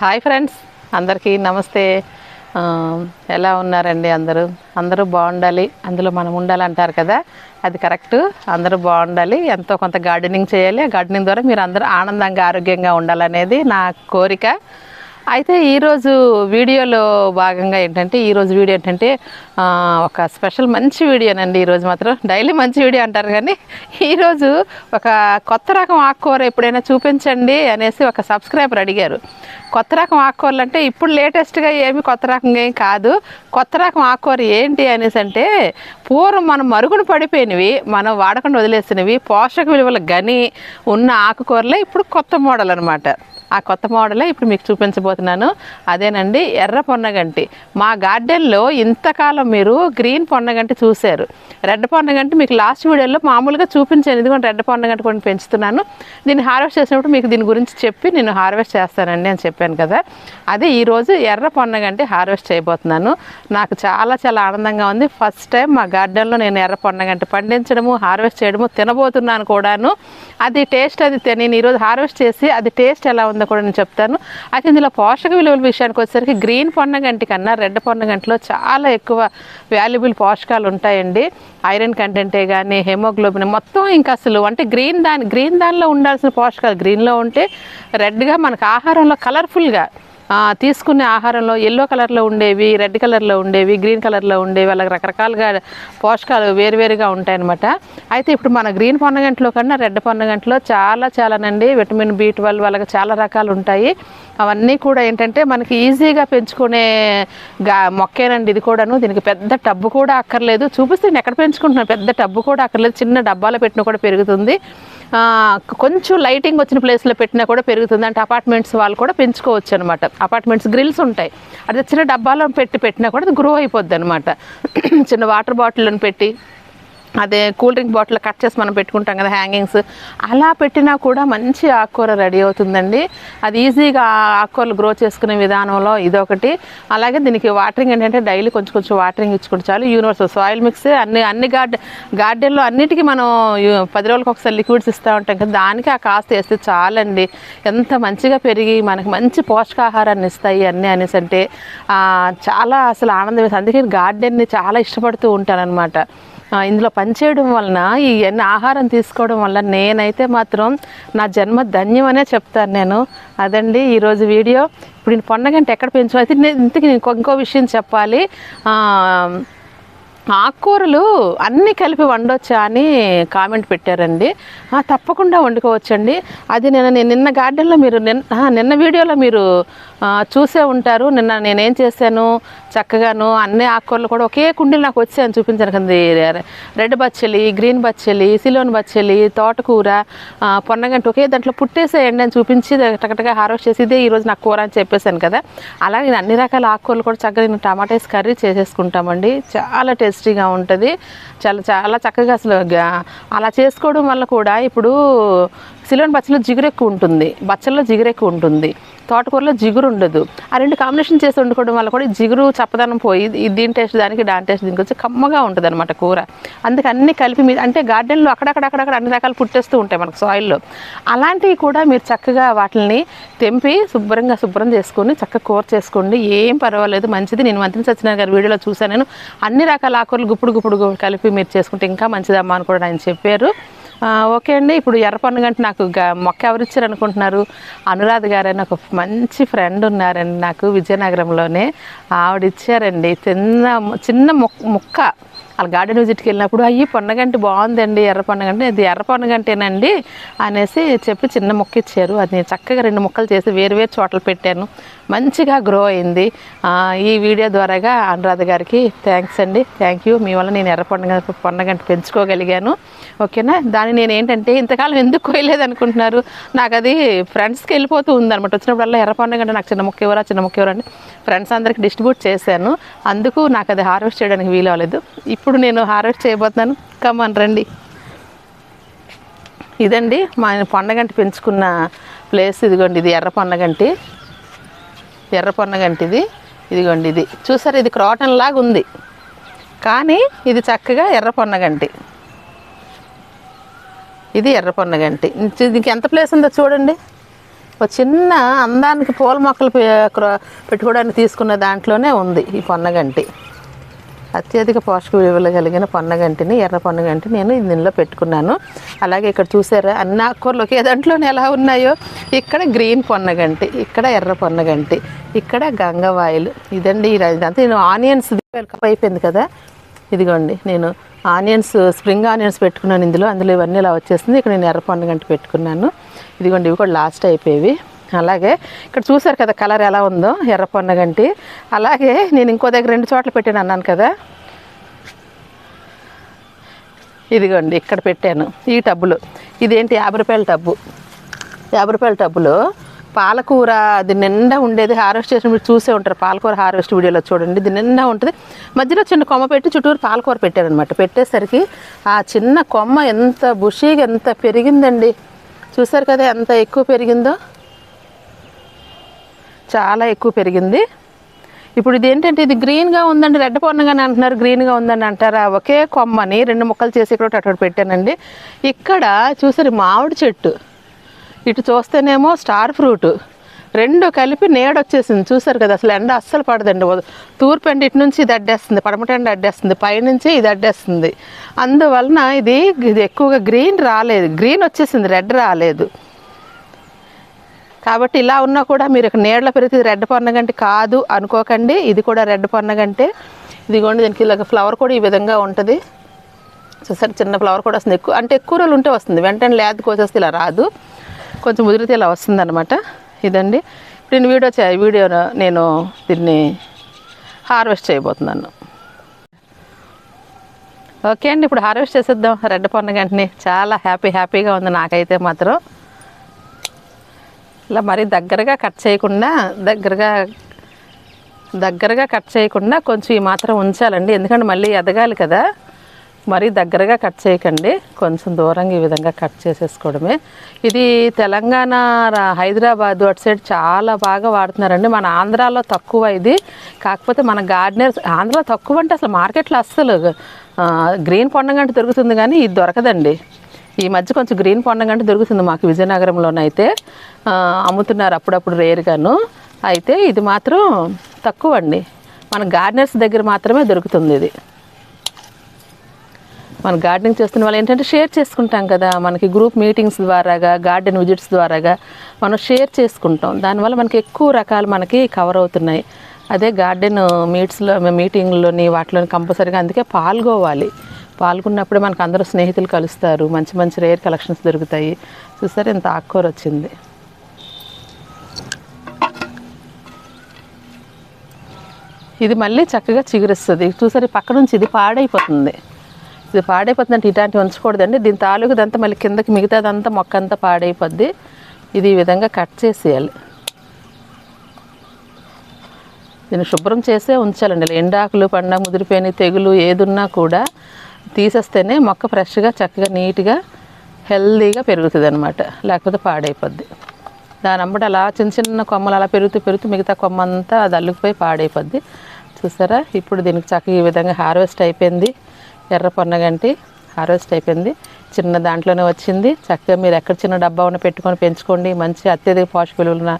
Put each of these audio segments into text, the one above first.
Hi friends అందరికీ నమస్తే. ఎలా ఉన్నారండి అందరూ? అందరూ బాగుండాలి అందులో మనం ఉండాలంటారు కదా? అది కరెక్ట్ అందరూ బాగుండాలి ఎంతో కొంత గార్డెనింగ్ చేయాలి. ఆ గార్డెనింగ్ ద్వారా మీరు అందరూ ఆనందంగా ఆరోగ్యంగా ఉండాలనేది నా కోరిక. అయితే ఈరోజు వీడియోలో భాగంగా ఏంటంటే ఈరోజు వీడియో ఏంటంటే ఒక స్పెషల్ మంచి వీడియోనండి. ఈరోజు మాత్రం డైలీ మంచి వీడియో అంటారు కానీ ఈరోజు ఒక కొత్త రకం ఆకుకూర ఎప్పుడైనా చూపించండి అనేసి ఒక సబ్స్క్రైబర్ అడిగారు. కొత్త రకం ఆకుకూరలు అంటే ఇప్పుడు లేటెస్ట్గా ఏమి కొత్త రకంగా ఏం కాదు. కొత్త రకం ఆకుకూర ఏంటి అనేసి అంటే పూర్వం మనం మరుగున పడిపోయినవి మనం వాడకుండా వదిలేసినవి పోషక విలువలు గని ఉన్న ఆకుకూరలే ఇప్పుడు కొత్త మోడల్ అనమాట ఆ కొత్త మోడలే ఇప్పుడు మీకు చూపించబోతున్నాను. అదేనండి ఎర్ర పొన్నగంటి. మా గార్డెన్లో ఇంతకాలం మీరు గ్రీన్ పొన్నగంటి చూశారు. రెడ్ పొన్నగంటి మీకు లాస్ట్ వీడియోలో మామూలుగా చూపించాను. ఇదిగోండి రెడ్ పొన్నగంటి కొన్ని పెంచుతున్నాను. దీన్ని హార్వెస్ట్ చేసినప్పుడు మీకు దీని గురించి చెప్పి నేను హార్వెస్ట్ చేస్తానండి అని చెప్పాను కదా. అదే ఈరోజు ఎర్ర పొన్నగంటి హార్వెస్ట్ చేయబోతున్నాను. నాకు చాలా చాలా ఆనందంగా ఉంది. ఫస్ట్ టైం మా గార్డెన్లో నేను ఎర్ర పొన్నగంటి పండించడము హార్వెస్ట్ చేయడము తినబోతున్నాను కూడాను. అది టేస్ట్ అది తె- నేను ఈరోజు హార్వెస్ట్ చేసి అది టేస్ట్ ఎలా ఉంది కూడా నేను చెప్తాను. అయితే ఇందులో పోషక విలువల విషయానికి వచ్చేసరికి గ్రీన్ పొన్నగంటి కన్నా రెడ్ పొన్నగంటిలో చాలా ఎక్కువ వాల్యుబుల్ పోషకాలు ఉంటాయండి. ఐరన్ కంటెంటే కానీ హెమోగ్లోబిన్ మొత్తం ఇంకా అసలు అంటే గ్రీన్ దాని గ్రీన్ దానిలో ఉండాల్సిన పోషకాలు గ్రీన్లో ఉంటే రెడ్గా మనకు ఆహారంలో కలర్ఫుల్గా తీసుకునే ఆహారంలో ఎల్లో కలర్లో ఉండేవి రెడ్ కలర్లో ఉండేవి గ్రీన్ కలర్లో ఉండేవి వాళ్ళకి రకరకాలుగా పోషకాలు వేరువేరుగా ఉంటాయన్నమాట. అయితే ఇప్పుడు మన గ్రీన్ పొన్నగంటలో కన్నా రెడ్ పొన్నగంటలో చాలా చాలానండి విటమిన్ బి ట్వెల్వ్ అలాగే చాలా రకాలు ఉంటాయి. అవన్నీ కూడా ఏంటంటే మనకి ఈజీగా పెంచుకునే గా మొక్కేనండి ఇది కూడాను. దీనికి పెద్ద టబ్బు కూడా అక్కర్లేదు. చూపిస్తే నేను ఎక్కడ పెంచుకుంటున్నాను? పెద్ద టబ్బు కూడా అక్కర్లేదు. చిన్న డబ్బాలో పెట్టిన కూడా పెరుగుతుంది. కొంచెం లైటింగ్ వచ్చిన ప్లేస్లో పెట్టినా కూడా పెరుగుతుంది. అంటే అపార్ట్మెంట్స్ వాళ్ళు కూడా పెంచుకోవచ్చు అనమాట అపార్ట్మెంట్స్ గ్రిల్స్ ఉంటాయి. అది చిన్న డబ్బాలో పెట్టి పెట్టినా కూడా అది గ్రో అయిపోద్ది అనమాట చిన్న వాటర్ బాటిల్ని పెట్టి అదే కూల్ డ్రింక్ బాటిల్ కట్ చేసి మనం పెట్టుకుంటాం కదా హ్యాంగింగ్స్. అలా పెట్టినా కూడా మంచి ఆకుకూర రెడీ అవుతుందండి. అది ఈజీగా ఆకుకూరలు గ్రో చేసుకునే విధానంలో ఇదొకటి. అలాగే దీనికి వాటరింగ్ ఏంటంటే డైలీ కొంచెం కొంచెం వాటరింగ్ ఇచ్చుకుంటే చాలు యూనివర్సల్ సాయిల్ మిక్స్ అన్ని అన్ని గార్డెన్ గార్డెన్లో అన్నిటికీ మనం పది రోజులకు ఒకసారి లిక్విడ్స్ ఇస్తూ ఉంటాం కదా దానికి ఆ కాస్త వేస్తే చాలండి. ఎంత మంచిగా పెరిగి మనకి మంచి పోషకాహారాన్ని ఇస్తాయి అన్నీ అనేసి అంటే చాలా అసలు ఆనందం వేస్తుంది. అందుకే గార్డెన్ని చాలా ఇష్టపడుతూ ఉంటానన్నమాట. ఇందులో పనిచేయడం వలన ఈ ఎన్ని ఆహారం తీసుకోవడం వల్ల నేనైతే మాత్రం నా జన్మ ధన్యమనే చెప్తాను నేను. అదండి ఈరోజు వీడియో. ఇప్పుడు నేను పొన్నగంటే ఎక్కడ పెంచు అయితే ఇంతకి ఇంతకీ నేను ఇంకో- విషయం చెప్పాలి. ఆకుకూరలు అన్నీ కలిపి వండొచ్చా అని కామెంట్ పెట్టారండి. తప్పకుండా వండుకోవచ్చండి. అది నేను నిన్న గార్డెన్లో మీరు నిన్న నిన్న వీడియోలో మీరు చూసే ఉంటారు. నిన్న నేనేం చేశాను? చక్కగాను అన్ని ఆకుకూరలు కూడా ఒకే కుండీలు నాకు వచ్చాయని చూపించాను కదా రెడ్ బచ్చలి గ్రీన్ బచ్చలి సిలోన్ బచ్చలి తోటకూర ఆ, పొన్నగంటి ఒకే దాంట్లో పుట్టేసేయండి అని చూపించి టకటగా హార్వెస్ట్ చేసి ఇదే ఈరోజు నాకు కూర అని చెప్పేశాను కదా. అలాగే నేను అన్ని రకాల ఆకుకూరలు కూడా చక్కగా నేను టమాటేస్ కర్రీ చేసేసుకుంటామండి. చాలా టేస్టీగా ఉంటుంది. చాలా చాలా చక్కగా అసలు అలా చేసుకోవడం వల్ల కూడా ఇప్పుడు సిలోన్ బచ్చలో జిగురు ఎక్కువ ఉంటుంది. బచ్చల్లో జిగురు ఎక్కువ ఉంటుంది. తోటకూరలో జిగురు ఉండదు. ఆ రెండు కాంబినేషన్ చేసి వండుకోవడం వల్ల కూడా జిగురు చప్పదనం పోయి దీని టేస్ట్ దానికి దాని టేస్ట్ దీనికి వచ్చి కమ్మగా ఉంటుంది అనమాట కూర. అందుకే అన్ని కలిపి మీ అంటే గార్డెన్లో అక్కడక్కడ అక్కడక్కడ అన్ని రకాలు పుట్టేస్తూ ఉంటాయి మనకు సాయిల్లో అలాంటివి కూడా మీరు చక్కగా వాటిని తెంపి శుభ్రంగా శుభ్రం చేసుకొని చక్కగా కూర చేసుకోండి. ఏం పర్వాలేదు మంచిది. నేను మంత్రి సత్యనారాయణ గారి వీడియోలో చూశాను. నేను అన్ని రకాల ఆకుకూరలు గుప్పుడు గుప్పుడు కలిపి మీరు చేసుకుంటే ఇంకా మంచిదమ్మా అని కూడా ఆయన చెప్పారు. ఓకే అండి. ఇప్పుడు ఎర్రపన్నుగంటే నాకు గ- మొక్క ఎవరు ఇచ్చారు అనుకుంటున్నారు అనురాధ గారని ఒక మంచి ఫ్రెండ్ ఉన్నారండి నాకు విజయనగరంలోనే. ఆవిడ ఇచ్చారండి. చిన్న చిన్న మొక్క ముక్క. వాళ్ళ గార్డెన్ విజిట్కి వెళ్ళినప్పుడు అయ్యి పొన్నగంటి బాగుందండి ఎర్ర పొన్నగంటి ఇది ఎర్ర పొన్నగంటేనండి అనేసి చెప్పి చిన్న మొక్క ఇచ్చారు. అది నేను చక్కగా రెండు మొక్కలు చేసి వేరు వేరు చోట్ల పెట్టాను. మంచిగా గ్రో అయింది. ఈ వీడియో ద్వారాగా అనురాధ గారికి థ్యాంక్స్ అండి. Thank you. మీ వల్ల నేను ఎర్ర పొన్నగ పొన్నగంట పెంచుకోగలిగాను. ఓకేనా? దాన్ని నేను ఏంటంటే ఇంతకాలం ఎందుకు కోయలేదు అనుకుంటున్నారు నాకు అది ఫ్రెండ్స్కి వెళ్ళిపోతూ ఉందనమాట వచ్చినప్పుడల్లా ఎర్ర పొన్నగంట నాకు చిన్న మొక్క ఎవరా చిన్న మొక్క ఎవరా అని ఫ్రెండ్స్ అందరికి డిస్ట్రిబ్యూట్ చేశాను. అందుకు నాకు అది హార్వెస్ట్ చేయడానికి వీలు అవ్వలేదు. ఇప్పుడు నేను హార్వెస్ట్ చేయబోతున్నాను. కమ్మని రండి. ఇదండి మా పొన్నగంటి పెంచుకున్న ప్లేస్ ఇదిగోండి ఇది ఎర్ర పొన్నగంటి ఎర్ర పొన్నగంటి ఇది ఇదిగోండి ఇది. చూసారు ఇది క్రాటన్ లాగా ఉంది. కానీ ఇది చక్కగా ఎర్ర పొన్నగంటి ఇది ఎర్ర పొన్నగంటి దీనికి ఎంత ప్లేస్ ఉందో చూడండి. ఒక చిన్న అందానికి పూల మొక్కలు పెట్టుకోవడానికి తీసుకున్న దాంట్లోనే ఉంది ఈ పొన్నగంటి అత్యధిక పోషక విలువలు కలిగిన పొన్నగంటిని ఎర్ర పొన్నగంటి నేను దీనిలో పెట్టుకున్నాను. అలాగే ఇక్కడ చూసారా అన్ని ఆకుకూరలు ఒకే దాంట్లోనే ఎలా ఉన్నాయో? ఇక్కడ గ్రీన్ పొన్నగంటి ఇక్కడ ఎర్ర పొన్నగంటి ఇక్కడ గంగవాయిలు. ఇదండి ఇదంతా నేను ఆనియన్స్ అయిపోయింది కదా. ఇదిగోండి నేను ఆనియన్స్ స్ప్రింగ్ ఆనియన్స్ పెట్టుకున్నాను ఇందులో. అందులో ఇవన్నీ ఇలా వచ్చేసింది. ఇక్కడ నేను ఎర్ర పొన్నగంటి పెట్టుకున్నాను. ఇదిగోండి ఇవి కూడా లాస్ట్ అయిపోయేవి. అలాగే ఇక్కడ చూసారు కదా కలర్ ఎలా ఉందో ఎర్ర పొన్నగంటి అలాగే నేను ఇంకో దగ్గర రెండు చోట్ల పెట్టాను అన్నాను కదా. ఇదిగోండి ఇక్కడ పెట్టాను ఈ టబ్బులు. ఇదేంటి యాభై రూపాయల టబ్బు? యాభై రూపాయల టబ్బులో పాలకూర అది నిండా ఉండేది హార్వెస్ట్ చేసిన మీరు చూసే ఉంటారు పాలకూర హార్వెస్ట్ వీడియోలో చూడండి. ఇది నిండా ఉంటుంది. మధ్యలో చిన్న కొమ్మ పెట్టి చుట్టూరు పాలకూర పెట్టారనమాట పెట్టేసరికి ఆ చిన్న కొమ్మ ఎంత బుషీగా ఎంత పెరిగిందండి. చూసారు కదా ఎంత ఎక్కువ పెరిగిందో? చాలా ఎక్కువ పెరిగింది. ఇప్పుడు ఇది ఏంటంటే ఇది గ్రీన్గా ఉందండి రెడ్ పొన్నగానే అంటున్నారు గ్రీన్గా ఉందని అంటారా? ఒకే కొమ్మని రెండు ముక్కలు చేసి ఇక్కడ ఒకటి అటు పెట్టానండి. ఇక్కడ చూసారు మామిడి చెట్టు. ఇటు చూస్తేనేమో స్టార్ ఫ్రూట్. రెండు కలిపి నీడొచ్చేసింది చూసారు కదా అసలు ఎండ అస్సలు పడదండి. తూర్పు ఎండ ఇటు నుంచి ఇది అడ్డేస్తుంది పడమట ఎండ అడ్డేస్తుంది పైనుంచి ఇది అడ్డేస్తుంది. అందువలన ఇది ఇది ఎక్కువగా గ్రీన్ రాలేదు గ్రీన్ వచ్చేసింది రెడ్ రాలేదు. కాబట్టి ఇలా ఉన్నా కూడా మీరు నీళ్ళ నీడలో పెరిగితే రెడ్ పొన్నగంటి కాదు అనుకోకండి. ఇది కూడా రెడ్ పొన్నగంటే ఇదిగోండి దీనికి ఇలాగ ఫ్లవర్ కూడా ఈ విధంగా ఉంటుంది. చూసారు చిన్న ఫ్లవర్ కూడా వస్తుంది. ఎక్కువ అంటే ఎక్కువ రోజులు ఉంటే వస్తుంది. వెంటనే లేదు కోసేస్తే ఇలా రాదు. కొంచెం ముదిరితే ఇలా వస్తుంది అనమాట ఇదండి. ఇప్పుడు నేను వీడియో చే వీడియో నేను దీన్ని హార్వెస్ట్ చేయబోతున్నాను. ఓకే అండి ఇప్పుడు హార్వెస్ట్ చేసేద్దాం. రెడ్ పొన్నగంటిని చాలా హ్యాపీ హ్యాపీగా ఉంది నాకైతే మాత్రం. ఇలా మరీ దగ్గరగా కట్ చేయకుండా దగ్గరగా దగ్గరగా కట్ చేయకుండా కొంచెం ఈ మాత్రం ఉంచాలండి. ఎందుకంటే మళ్ళీ ఎదగాలి కదా. మరీ దగ్గరగా కట్ చేయకండి. కొంచెం దూరంగా ఈ విధంగా కట్ చేసేసుకోవడమే. ఇది తెలంగాణ హైదరాబాద్ అటు సైడ్ చాలా బాగా వాడుతున్నారండి. మన ఆంధ్రాలో తక్కువ ఇది. కాకపోతే మన గార్డెనర్స్ ఆంధ్రాలో తక్కువ అంటే అసలు మార్కెట్లో అస్సలు గ్రీన్ పొండంగంట దొరుకుతుంది కానీ ఇది దొరకదండి. ఈ మధ్య కొంచెం గ్రీన్ పొండంగంట దొరుకుతుంది మాకు విజయనగరంలోనైతే అమ్ముతున్నారు అప్పుడప్పుడు రేరుగాను అయితే ఇది మాత్రం తక్కువ అండి. మన గార్డెనర్స్ దగ్గర మాత్రమే దొరుకుతుంది ఇది. మన గార్డెనింగ్ చేస్తున్న వాళ్ళు ఏంటంటే షేర్ చేసుకుంటాం కదా. మనకి గ్రూప్ మీటింగ్స్ ద్వారాగా గార్డెన్ విజిట్స్ ద్వారాగా మనం షేర్ చేసుకుంటాం. దానివల్ల మనకి ఎక్కువ రకాలు మనకి కవర్ అవుతున్నాయి. అదే గార్డెన్ మీట్స్లో మీటింగ్లోని వాటిలోని కంపల్సరీగా అందుకే పాల్గొవాలి. పాల్గొన్నప్పుడే మనకు అందరూ స్నేహితులు కలుస్తారు. మంచి మంచి రేర్ కలెక్షన్స్ దొరుకుతాయి. చూసారు ఇంత ఆకుకూర వచ్చింది. ఇది మళ్ళీ చక్కగా చిగురిస్తుంది. చూసారు పక్క నుంచి ఇది పాడైపోతుంది. ఇది పాడైపోతుందంటే ఇలాంటివి ఉంచకూడదండి. దీని తాలూకుదంతా మళ్ళీ కిందకి మిగతాదంతా మొక్క అంతా పాడైపోద్ది. ఇది ఈ విధంగా కట్ చేసేయాలి. దీన్ని శుభ్రం చేసే ఉంచాలండి. ఎండాకులు పండ ముదిరిపోయిన తెగులు ఏదున్నా కూడా తీసేస్తేనే మొక్క ఫ్రెష్గా చక్కగా నీట్గా హెల్దీగా పెరుగుతుంది అనమాట లేకపోతే పాడైపోద్ది. దాని అమ్మట అలా చిన్న చిన్న కొమ్మలు అలా పెరుగుతూ పెరుగుతూ మిగతా కొమ్మ అంతా అది అల్లుకుపోయి పాడైపోద్ది. చూసారా? ఇప్పుడు దీనికి చక్కగా ఈ విధంగా హార్వెస్ట్ అయిపోయింది. ఎర్ర పొన్నగంటి హార్వెస్ట్ అయిపోయింది. చిన్న దాంట్లోనే వచ్చింది. చక్కగా మీరు ఎక్కడ చిన్న డబ్బా ఉన్న పెట్టుకొని పెంచుకోండి. మంచి అత్యధిక పోషక విలువలున్న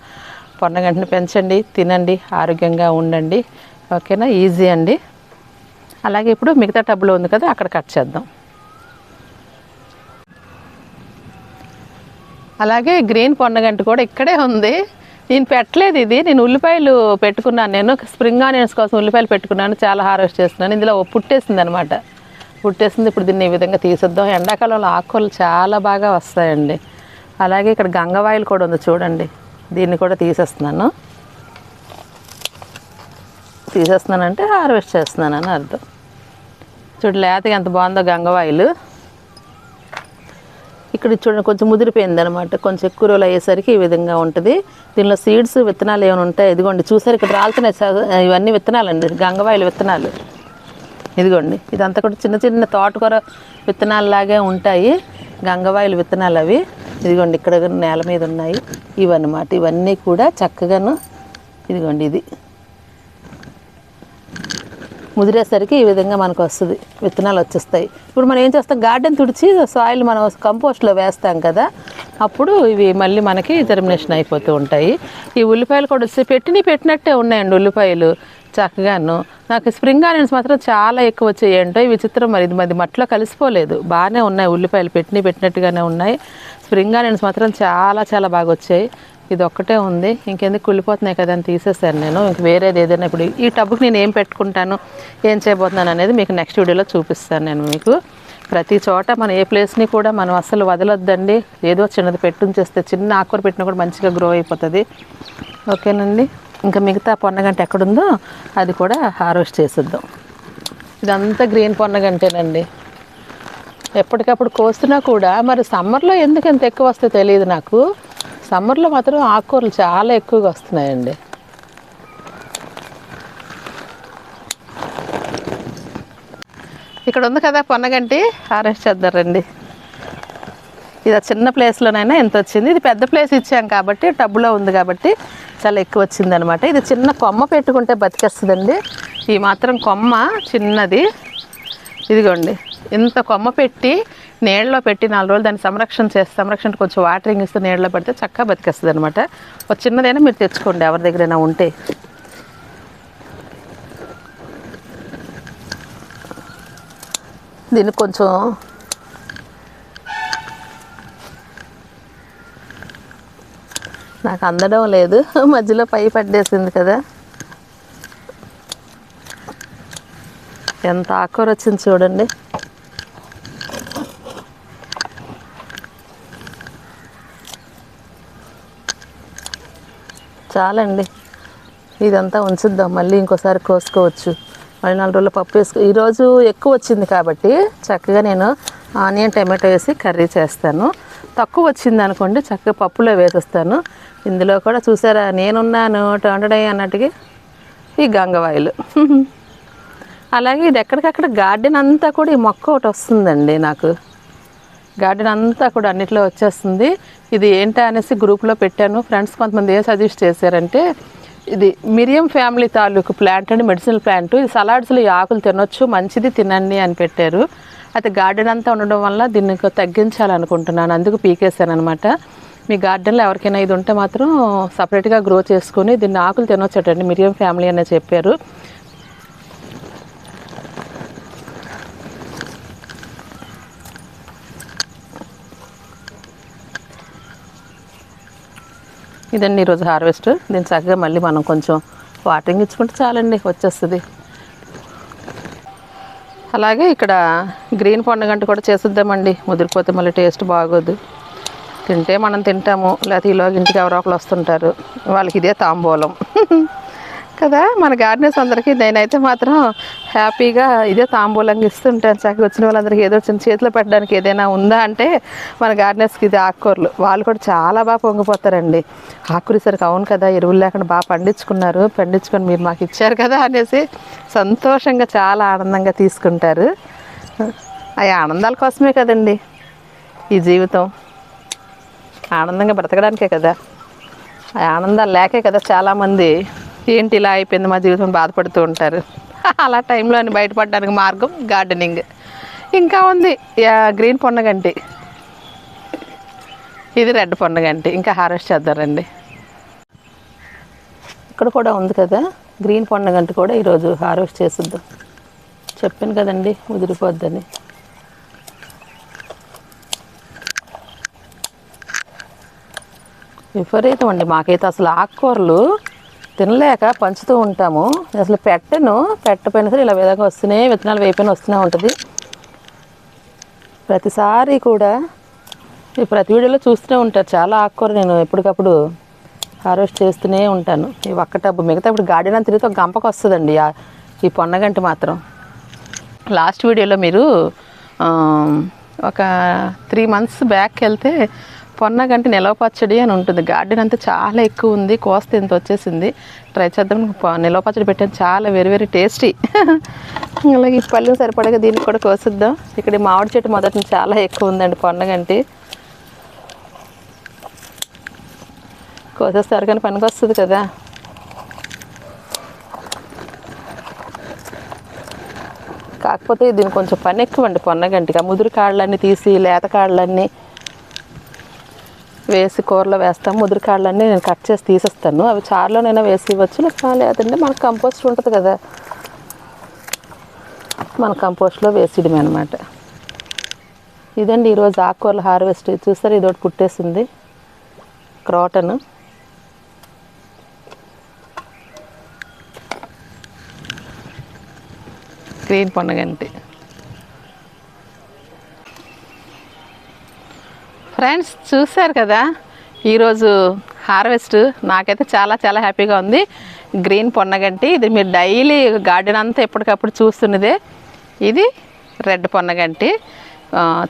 పొన్నగంటిని పెంచండి. తినండి. ఆరోగ్యంగా ఉండండి. ఓకేనా? ఈజీ అండి. అలాగే ఇప్పుడు మిగతా టబ్లో ఉంది కదా అక్కడ కట్ చేద్దాం. అలాగే గ్రీన్ పొన్నగంటి కూడా ఇక్కడే ఉంది. నేను పెట్టలేదు ఇది నేను ఉల్లిపాయలు పెట్టుకున్నాను. నేను స్ప్రింగ్ ఆనియన్స్ కోసం ఉల్లిపాయలు పెట్టుకున్నాను చాలా హార్వెస్ట్ చేస్తున్నాను. ఇందులో పుట్టేసింది అనమాట పుట్టేసింది ఇప్పుడు దీన్ని ఈ విధంగా తీసేద్దాం. ఎండాకాలంలో ఆకుకూరలు చాలా బాగా వస్తాయండి. అలాగే ఇక్కడ గంగవాయిలు కూడా ఉంది చూడండి. దీన్ని కూడా తీసేస్తున్నాను. తీసేస్తున్నానంటే హార్వెస్ట్ చేస్తున్నానని అర్థం. చూడు లేతగా ఎంత బాగుందో గంగవాయిలు. ఇక్కడ చూడండి కొంచెం ముదిరిపోయింది అనమాట కొంచెం ఎక్కువ రోజులు అయ్యేసరికి ఈ విధంగా ఉంటుంది. దీనిలో సీడ్స్ విత్తనాలు ఏమైనా ఉంటాయి ఇదిగోండి చూసారు ఇక్కడ రాలుతున్నాయి ఇవన్నీ ఇవన్నీ విత్తనాలండి గంగవాయిలు విత్తనాలు. ఇదిగోండి ఇదంతా కూడా చిన్న చిన్న తోటకూర విత్తనాలలాగే ఉంటాయి. గంగవాయిలు విత్తనాలు అవి. ఇదిగోండి ఇక్కడ నేల మీద ఉన్నాయి. ఇవన్నమాట ఇవన్నీ కూడా చక్కగాను ఇదిగోండి ఇది. ముదిరేసరికి ఈ విధంగా మనకు వస్తుంది. విత్తనాలు వచ్చేస్తాయి. ఇప్పుడు మనం ఏం చేస్తాం? గార్డెన్ తుడిచి సాయిల్ మనం కంపోస్ట్లో వేస్తాం కదా అప్పుడు ఇవి మళ్ళీ మనకి జర్మినేషన్ అయిపోతూ ఉంటాయి. ఈ ఉల్లిపాయలు కూడా వచ్చి పెట్టినవి పెట్టినట్టే ఉన్నాయండి ఉల్లిపాయలు చక్కగాను. నాకు స్ప్రింగ్ ఆనియన్స్ మాత్రం చాలా ఎక్కువ వచ్చాయి ఏంటో ఈ విచిత్రం మరి. ఇది మరి మట్టిలో కలిసిపోలేదు. బాగానే ఉన్నాయి ఉల్లిపాయలు పెట్టినవి పెట్టినట్టుగానే ఉన్నాయి. స్ప్రింగ్ ఆనియన్స్ మాత్రం చాలా చాలా బాగా వచ్చాయి. ఇది ఒక్కటే ఉంది. ఇంకెందుకు కుళ్ళిపోతున్నాయి కదా అని తీసేసాను నేను. ఇంక వేరేది ఏదైనా ఇప్పుడు ఈ టబ్కి నేను ఏం పెట్టుకుంటాను ఏం చేయబోతున్నాను అనేది మీకు నెక్స్ట్ వీడియోలో చూపిస్తాను నేను మీకు. ప్రతి చోట మన ఏ ప్లేస్ని కూడా మనం అస్సలు వదలొద్దండి. ఏదో చిన్నది పెట్టుంచేస్తే చిన్న ఆకుకూర పెట్టినా కూడా మంచిగా గ్రో అయిపోతుంది. ఓకేనండి? ఇంకా మిగతా పొన్నగంట ఎక్కడుందో అది కూడా హార్వెస్ట్ చేసేద్దాం. ఇదంతా గ్రీన్ పొన్నగంటేనండి. ఎప్పటికప్పుడు కోస్తున్నా కూడా మరి సమ్మర్లో ఎందుకు ఎంత ఎక్కువ వస్తాయో తెలియదు నాకు. సమ్మర్లో మాత్రం ఆకుకూరలు చాలా ఎక్కువగా వస్తున్నాయండి. ఇక్కడ ఉంది కదా పొన్నగంటి హారెస్ట్ చేద్దారండి. ఇది చిన్న ప్లేస్లోనైనా ఎంత వచ్చింది. ఇది పెద్ద ప్లేస్ ఇచ్చాం కాబట్టి టబ్బులో ఉంది కాబట్టి చాలా ఎక్కువ వచ్చింది అనమాట ఇది చిన్న కొమ్మ పెట్టుకుంటే బతికేస్తుందండి. ఈ మాత్రం కొమ్మ చిన్నది. ఇదిగోండి ఇంత కొమ్మ పెట్టి నీళ్ళలో పెట్టి నాలుగు రోజులు దాన్ని సంరక్షణ చేస్తే సంరక్షణ కొంచెం వాటరింగ్ ఇస్తే నీళ్ళలో పెడితే చక్కగా బతికేస్తుంది అనమాట ఒక చిన్నదైనా మీరు తెచ్చుకోండి ఎవరి దగ్గరైనా ఉంటే. దీన్ని కొంచెం నాకు అందడం లేదు. మధ్యలో పై పడ్డేసింది కదా. ఎంత ఆకుకూర వచ్చింది చూడండి. చాలండి. ఇదంతా ఉంచుద్దాం మళ్ళీ ఇంకోసారి కోసుకోవచ్చు. మళ్ళీ నాలుగు రోజులు పప్పు వేసుకో ఈరోజు ఎక్కువ వచ్చింది కాబట్టి చక్కగా నేను ఆనియన్ టమాటో వేసి కర్రీ చేస్తాను. తక్కువ వచ్చింది అనుకోండి చక్కగా పప్పులో వేసేస్తాను. ఇందులో కూడా చూసారా నేనున్నాను టొండడై అన్నట్టుగా ఈ గంగవాయిలు. అలాగే ఇది ఎక్కడికక్కడ గార్డెన్ అంతా కూడా ఈ మొక్క ఒకటి వస్తుందండి నాకు. గార్డెన్ అంతా కూడా అన్నిట్లో వచ్చేస్తుంది. ఇది ఏంటా అనేసి గ్రూప్లో పెట్టాను. ఫ్రెండ్స్ కొంతమంది ఏ సజెస్ట్ చేశారంటే ఇది మిరియం ఫ్యామిలీ తాలూకు ప్లాంట్ అండి మెడిసినల్ ప్లాంట్. ఇది సలాడ్స్లో ఈ ఆకులు తినొచ్చు మంచిది తినండి అని పెట్టారు. అయితే గార్డెన్ అంతా ఉండడం వల్ల దీన్ని తగ్గించాలనుకుంటున్నాను. అందుకు పీకేశాను అనమాట మీ గార్డెన్లో ఎవరికైనా ఇది ఉంటే మాత్రం సపరేట్గా గ్రో చేసుకుని దీన్ని ఆకులు తినొచ్చటండి మిరియం ఫ్యామిలీ అనే చెప్పారు. ఇదండి ఈరోజు హార్వెస్ట్. దీన్ని చక్కగా మళ్ళీ మనం కొంచెం వాటరింగ్ ఇచ్చుకుంటే చాలండి వచ్చేస్తుంది. అలాగే ఇక్కడ గ్రీన్ పండుగంట కూడా చేసిద్దామండి. ముదిరిపోతే మళ్ళీ టేస్ట్ బాగోదు. తింటే మనం తింటాము లేకపోతే ఈలోగా ఇంటికి ఎవరో ఒకరు వస్తుంటారు. వాళ్ళకి ఇదే తాంబూలం. కదా? మన గార్డెనర్స్ అందరికీ నేనైతే మాత్రం హ్యాపీగా ఇదే తాంబూలంగా ఇస్తుంటాను. చక్కగా వచ్చిన వాళ్ళందరికీ ఏదో చిన్న చేతిలో పెట్టడానికి ఏదైనా ఉందా అంటే మన గార్డెనర్స్కి ఇది ఆకుకూరలు. వాళ్ళు కూడా చాలా బాగా పొంగిపోతారండి. ఆకురిసరికి సరికి అవును కదా? ఎరువులు లేకుండా బాగా పండించుకున్నారు. పండించుకొని మీరు మాకు ఇచ్చారు కదా అనేసి సంతోషంగా చాలా ఆనందంగా తీసుకుంటారు. అవి ఆనందాల కోసమే కదండి ఈ జీవితం. ఆనందంగా బ్రతకడానికే కదా? ఆ ఆనందాలు లేకే కదా చాలామంది ఏంటి ఇలా అయిపోయింది మా జీవితం బాధపడుతూ ఉంటారు. అలా టైంలో బయటపడడానికి మార్గం గార్డెనింగ్ ఇంకా ఉంది యా, గ్రీన్ పొన్నగంటి. ఇది రెడ్ పొన్నగంటి ఇంకా హార్వెస్ట్ చేద్దారండి. ఇక్కడ కూడా ఉంది కదా గ్రీన్ పొన్నగంటి కూడా ఈరోజు హార్వెస్ట్ చేసిద్దాం. చెప్పాను కదండి ముదిరిపోద్దని. విపరీతం అండి మాకైతే అసలు ఆకుకూరలు తినలేక పంచుతూ ఉంటాము. అసలు పెట్టను. పెట్టపోయినా సరే ఇలా విధంగా వస్తూనే విత్తనాలు వేయిపోయిన వస్తూనే ఉంటుంది. ప్రతిసారి కూడా ఈ ప్రతి వీడియోలో చూస్తూనే ఉంటారు. చాలా ఆకుకూర నేను ఎప్పటికప్పుడు హార్వెస్ట్ చేస్తూనే ఉంటాను. ఈ ఒక్క టబ్బు మిగతా ఇప్పుడు గార్డెన్ తిరిగితే ఒక గంపకు వస్తుందండి. ఈ పొన్నగంటి మాత్రం. లాస్ట్ వీడియోలో మీరు ఒక త్రీ మంత్స్ బ్యాక్ వెళ్తే పొన్నగంటి నిలవ పచ్చడి అని ఉంటుంది. గార్డెన్ అంతా చాలా ఎక్కువ ఉంది. కోస్తే ఇంత వచ్చేసింది. ట్రై చేద్దాం. నిలవ పచ్చడి పెట్టాను. చాలా వెరీ వెరీ టేస్టీ అలాగే ఈ పళ్ళు సరిపడగా దీనికి కూడా కోసిద్దాం. ఇక్కడ మామిడి చెట్టు మొదటి చాలా ఎక్కువ ఉందండి పొన్నగంటి కోసేస్తారు కానీ పనికి వస్తుంది కదా. కాకపోతే దీనికి కొంచెం పని ఎక్కువ అండి పొన్నగంటిగా ముదురు కాళ్ళన్నీ తీసి లేత కాళ్ళన్నీ వేసి కూరలో వేస్తాం. ముదిరికాళ్ళన్నీ నేను కట్ చేసి తీసేస్తాను. అవి చారులోనైనా వేసి ఇవ్వచ్చు. లేక- లేదంటే మనకు కంపోస్ట్ ఉంటుంది కదా. మన కంపోస్ట్లో వేసిడమే అనమాట ఇదండి ఈరోజు ఆకుకూరలు హార్వెస్ట్. చూస్తారు ఇది ఒకటి పుట్టేసింది. క్రాటన్. గ్రీన్ పండుగ అంటే. ఫ్రెండ్స్ చూశారు కదా? ఈరోజు హార్వెస్ట్. నాకైతే చాలా చాలా హ్యాపీగా ఉంది. గ్రీన్ పొన్నగంటి. ఇది మీరు డైలీ గార్డెన్ అంతా ఎప్పటికప్పుడు చూస్తున్నదే. ఇది రెడ్ పొన్నగంటి.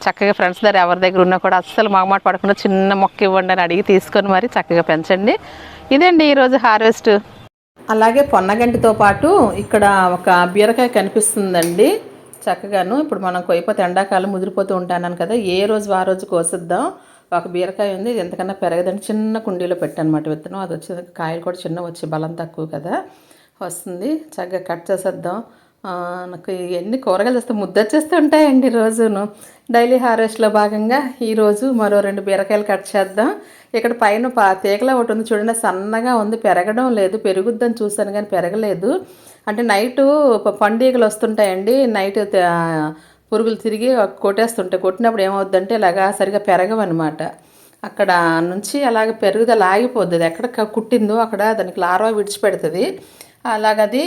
చక్కగా ఫ్రెండ్స్ దగ్గర ఎవరి దగ్గర ఉన్నా కూడా అస్సలు మగమాట పడకుండా చిన్న మొక్క ఇవ్వండి అని అడిగి తీసుకొని మరి చక్కగా పెంచండి. ఇదండి ఈరోజు హార్వెస్ట్? అలాగే పొన్నగంటితో పాటు ఇక్కడ ఒక బీరకాయ కనిపిస్తుందండి. చక్కగాను ఇప్పుడు మనం కొయ్యిపోతే ఎండాకాలం ముదిరిపోతూ ఉంటాను కదా ఏ రోజు ఆ రోజు కోసిద్దాం? ఒక బీరకాయ ఉంది ఇది ఎంతకన్నా పెరగదని చిన్న కుండీలో పెట్టనమాట విత్తనం. అది వచ్చి కాయలు కూడా చిన్న వచ్చి బలం తక్కువ కదా. వస్తుంది. చక్కగా కట్ చేసేద్దాం. నాకు ఎన్ని కూరగాయలు వస్తే ముద్దొచ్చేస్తూ ఉంటాయండి రోజును. డైలీ హార్వెస్ట్లో భాగంగా ఈరోజు మరో రెండు బీరకాయలు కట్ చేద్దాం. ఇక్కడ పైన పా తీగల ఒకటి ఉంది చూడండి సన్నగా ఉంది. పెరగడం లేదు. పెరుగుద్దని చూశాను కానీ పెరగలేదు. అంటే నైటు పండుగలు వస్తుంటాయండి. నైట్ పురుగులు తిరిగి కొట్టేస్తుంటాయి కొట్టినప్పుడు ఏమవుద్దంటే ఇలాగా సరిగా పెరగవన్నమాట అక్కడ నుంచి అలాగ పెరుగుదల ఆగిపోద్ది. అది ఎక్కడ కుట్టిందో అక్కడ దానికి లార్వా విడిచిపెడుతుంది. అలాగది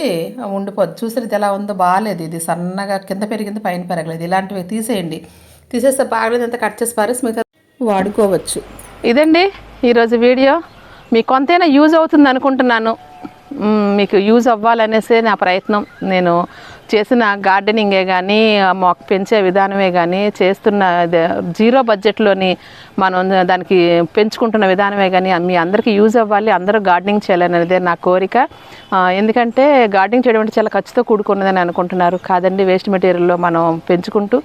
ఉండిపోద్ది. చూసారు ఇది ఎలా ఉందో బాగాలేదు ఇది. సన్నగా కింద పెరిగింది పైన పెరగలేదు. ఇలాంటివి తీసేయండి. తీసేస్తే బాగలేదు అంతా కట్ చేసి పారేసి మిగతా వాడుకోవచ్చు. ఇదండి ఈరోజు వీడియో. మీకు కొంతైనా యూజ్ అవుతుంది అనుకుంటున్నాను. మీకు యూజ్ అవ్వాలనేసే నా ప్రయత్నం. నేను చేసిన గార్డెనింగే కానీ మొక్క పెంచే విధానమే కానీ చేస్తున్న జీరో బడ్జెట్లోని మనం దానికి పెంచుకుంటున్న విధానమే కానీ మీ అందరికీ యూజ్ అవ్వాలి అందరూ గార్డెనింగ్ చేయాలనేదే నా కోరిక. ఎందుకంటే గార్డెనింగ్ చేయడం అంటే చాలా ఖర్చుతో కూడుకున్నదని అనుకుంటున్నారు. కాదండి వేస్ట్ మెటీరియల్లో మనం పెంచుకుంటూ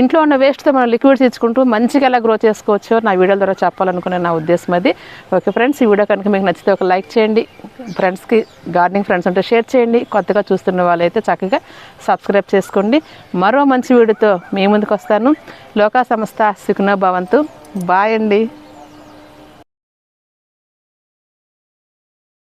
ఇంట్లో ఉన్న వేస్ట్తో మనం లిక్విడ్స్ ఇచ్చుకుంటూ మంచిగా ఎలా గ్రో చేసుకోవచ్చో నా వీడియోల ద్వారా చెప్పాలనుకునే నా ఉద్దేశం అది. ఓకే ఫ్రెండ్స్ ఈ వీడియో కనుక మీకు నచ్చితే ఒక లైక్ చేయండి. ఫ్రెండ్స్కి గార్డెనింగ్ ఫ్రెండ్స్ ఉంటే షేర్ చేయండి. కొత్తగా చూస్తున్న వాళ్ళైతే చక్కగా సబ్స్క్రైబ్ చేసుకోండి. మరో మంచి వీడియోతో మీ ముందుకు వస్తాను. లోకా సంస్థ సుఖనో భవంతు. బాయ్ అండి.